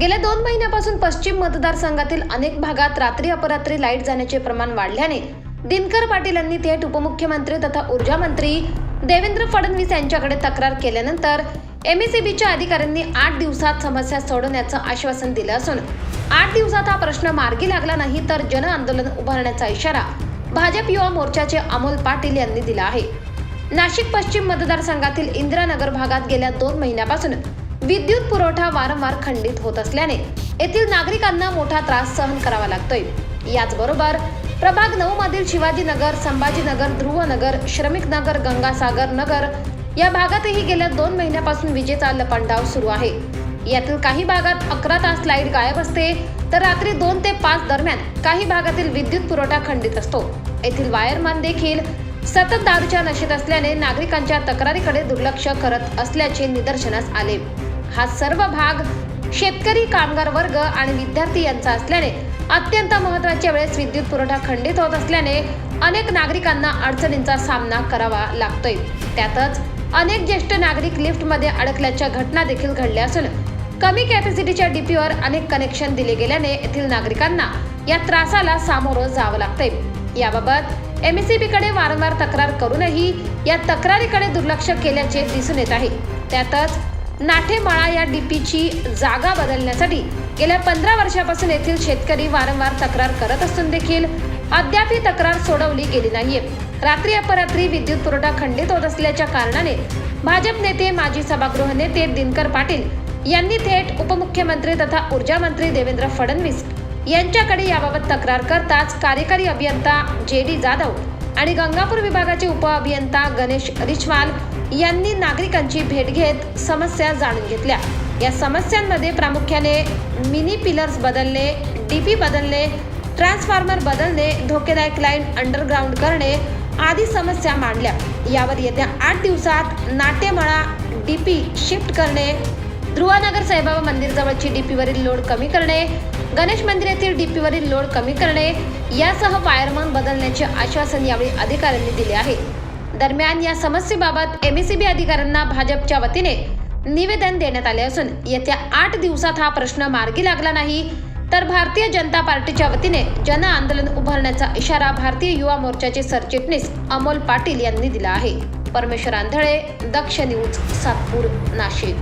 गेल्या दोन महिन्यापासून पश्चिम मतदारसंघातील अनेक भागात रात्री अपरात्री लाइट जाण्याचे प्रमाण वाढल्याने दिनकर पाटील यांनी थेट उपमुख्यमंत्री तथा ऊर्जा मंत्री देवेंद्र फडणवीस यांच्याकडे तक्रार केल्यानंतर एमएसीबीच्या अधिकाऱ्यांनी आठ दिवसात समस्या सोडवण्याचं आश्वासन दिलं असून आठ दिवसात हा प्रश्न मार्गी लागला नाही तर जन आंदोलन उभारण्याचा इशारा भाजप युवा मोर्चाचे अमोल पाटील यांनी दिला आहे. नाशिक पश्चिम मतदारसंघातील इंदिरानगर भागात गेल्या दोन महिन्यापासून विद्युत पुरवठा वारंवार खंडित होत असल्याने येथील नागरिकांना मोठा त्रास सहन करावा लागतोय. याचबरोबर प्रभाग नऊ मधील शिवाजीनगर संभाजीनगर ध्रुवनगर श्रमिक नगर गंगासागर नगर या भागातही गेल्या दोन महिन्यापासून विजेचा लपंडाव सुरू आहे. यातील काही भागात अकरा तास लाइट गायब असते तर रात्री दोन ते पाच दरम्यान काही भागातील विद्युत पुरवठा खंडित असतो. येथील वायरमन देखील सतत दारूच्या नशेत असल्याने नागरिकांच्या तक्रारीकडे दुर्लक्ष करत असल्याचे निदर्शनास आले. हा सर्व भाग शेतकरी कामगार वर्ग आणि विद्यार्थी यांचा असल्याने अत्यंत महत्त्वाच्या वेळेस विद्युत पुरवठा खंडित होत असल्याने अनेक नागरिकांना अडचणींचा सामना करावा लागतोय. त्यातच अनेक ज्येष्ठ नागरिक लिफ्टमध्ये अडकल्याच्या घटना देखील घडल्या असून कमी कॅपॅसिटीच्या डीपीवर अनेक कनेक्शन दिले गेल्याने येथील नागरिकांना या त्रासाला सामोरं जावं लागतंय. याबाबत एमएससीबीकडे वारंवार तक्रार करूनही या तक्रारीकडे दुर्लक्ष केल्याचे दिसून येत आहे. त्यातच नाठेमाळा या डीपीची जागा बदलण्यासाठी गेल्या पंधरा वर्षापासून येथील शेतकरी वारंवार तक्रार करत असून देखील अद्याप ही तक्रार सोडवली गेली नाहीये. रात्री अपरात्री विद्युत पुरवठा खंडित होत असल्याच्या कारणाने भाजप नेते माजी सभागृह नेते दिनकर पाटील यांनी थेट उपमुख्यमंत्री तथा ऊर्जा मंत्री देवेंद्र फडणवीस यांच्याकडे याबाबत तक्रार करताच कार्यकारी अभियंता जे डी जाधव आणि गंगापूर विभागाचे उपअभियंता गणेश रिचवाल यांनी नागरिकांची भेट घेत समस्या जाणून घेतल्या. या समस्यांमध्ये प्रामुख्याने मिनी पिलर्स बदलणे डीपी बदलणे ट्रान्सफॉर्मर बदलणे धोकेदायक लाईन अंडरग्राऊंड करणे आदी समस्या मांडल्या. यावर येत्या आठ दिवसात नाट्यमळा डीपी शिफ्ट करणे ध्रुवानगर साईबाबा मंदिर जवळची डीपीवरील लोड कमी करणे गणेश मंदिर येथील डीपीवरील लोड कमी करणे यासह फायरमन बदलण्याचे आश्वासन यावेळी अधिकाऱ्यांनी दिले आहे. दरम्यान या समस्येबाबत एमएसीबी अधिकाऱ्यांना भाजपच्या वतीने निवेदन देण्यात आले असून येत्या आठ दिवसात हा प्रश्न मार्गी लागला नाही तर भारतीय जनता पार्टीच्या वतीने जन आंदोलन उभारण्याचा इशारा भारतीय युवा मोर्चाचे सरचिटणीस अमोल पाटील यांनी दिला आहे. परमेश्वर आंधळे दक्ष न्यूज सातपूर नाशिक.